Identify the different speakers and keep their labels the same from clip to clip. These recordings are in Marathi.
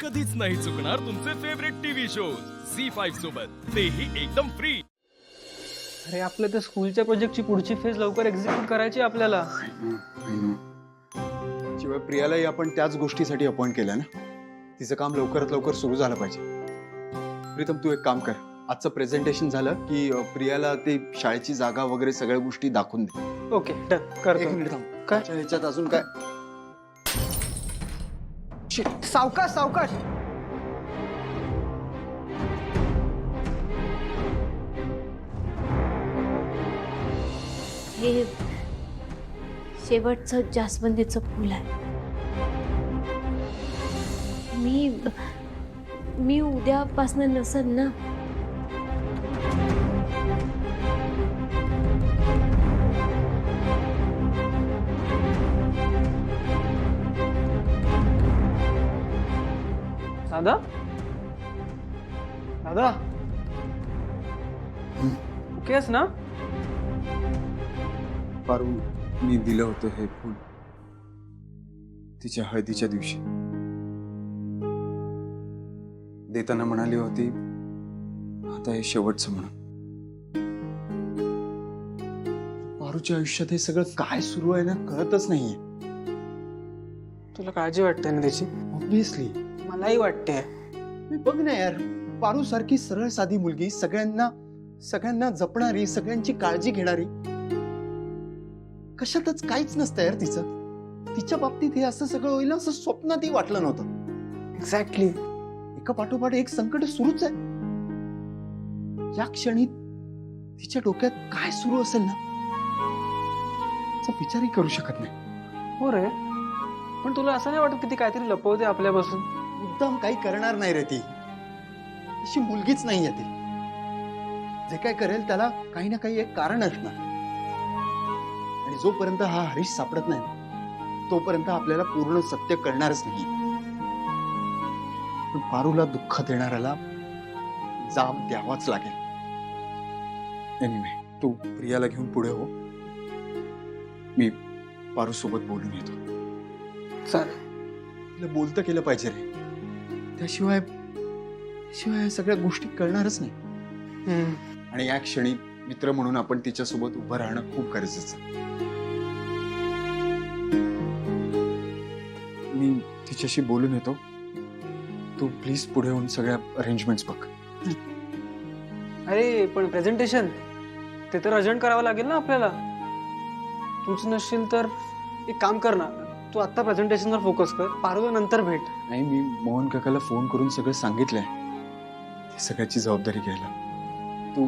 Speaker 1: कधीच नाही चुकणार तुमचे favourite TV shows Zee five सोबत. तेही एकदम फ्री
Speaker 2: अरे आपल्या त्या स्कूलच्या प्रोजेक्टची पुढची फेज लवकर एक्झिक्यूट करायची आहे आपल्याला.
Speaker 3: शिवाय प्रियालाही आपण त्याच गोष्टीसाठी अपॉइंट केलं ना तिचं काम लवकरात लवकर सुरू झालं पाहिजे. प्रीतम तू एक काम कर. आजचं प्रेझेंटेशन झालं की अ, प्रियाला ते शाळेची जागा वगैरे सगळ्या गोष्टी दाखवून दे.
Speaker 2: ओके डन
Speaker 3: एक
Speaker 2: करतो
Speaker 3: मिनिट थांब.
Speaker 2: काय?
Speaker 3: ह्याच्यात अजून काय?
Speaker 2: शिट सावकाश सावकाश.
Speaker 4: हे शेवटचं जास्वंदीचं फुल आहे. मी मी उद्यापासनं नसेल ना
Speaker 2: दादा दादा ओके आहेस ना
Speaker 3: पारू मी दिलं होतं हे फुल. तिच्या हळदीच्या दिवशी. देताना म्हणाली होती आता हे शेवटचं म्हणून. पारूच्या आयुष्यात हे सगळं काय सुरू आहे ना कळतच नाहीये.
Speaker 2: तुला काळजी वाटते ना त्याची?
Speaker 3: ऑब्विसली
Speaker 2: मलाही वाटते
Speaker 3: मी बघ ना यार पारू सारखी सरळ साधी मुलगी सगळ्यांना सगळ्यांना जपणारी सगळ्यांची काळजी घेणारी. कशातच काहीच नसतं यार तिचं. तिच्या बाबतीत हे असं सगळं होईल असं स्वप्नातही वाटलं नव्हतं.
Speaker 2: एक्झॅक्टली
Speaker 3: एका पाठोपाठ एक संकट सुरूच आहे. या क्षणी तिच्या डोक्यात काय सुरू असेल ना विचारही करू शकत नाही.
Speaker 2: हो रे. पण तुला असं नाही वाटत की ती काहीतरी लपवते आपल्यापासून?
Speaker 3: मुद्दाम काही करणार नाही रे ती. अशी मुलगीच नाही आहे ती. जे काय करेल त्याला काही ना काही एक कारण असणार. आणि जोपर्यंत हा हरीश सापडत नाही तोपर्यंत आपल्याला पूर्ण सत्य कळणारच नाही. पण पारूला दुःख देणाऱ्याला जाब द्यावाच लागेल. एनिवे तू प्रियाला घेऊन पुढे हो. मी पारू सोबत बोलून येतो.
Speaker 2: चालेल.
Speaker 3: तिला बोलतं केलं पाहिजे रे. त्याशिवाय शिवाय सगळ्या गोष्टी कळणारच नाही. आणि या क्षणी मित्र म्हणून आपण तिच्यासोबत उभं राहणं खूप गरजेचं आहे. मी तिच्याशी बोलून येतो. तू प्लीज पुढे येऊन सगळ्या अरेंजमेंट्स बघ.
Speaker 2: अरे पण प्रेझेंटेशन ते तर अर्जंट करावं लागेल ना आपल्याला. तूच नसशील तर एक काम कर ना. तू आत्ता प्रेझेंटेशनवर फोकस कर. पारोला नंतर भेट.
Speaker 3: नाही मी मोहन काकाला फोन करून सगळं सांगितलंय. ती सगळ्याची जबाबदारी घ्यायला. तू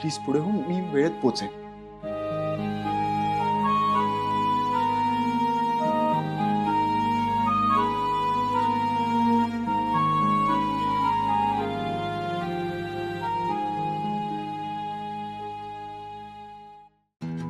Speaker 3: प्लीज पुढे हो मी वेळेत पोचेन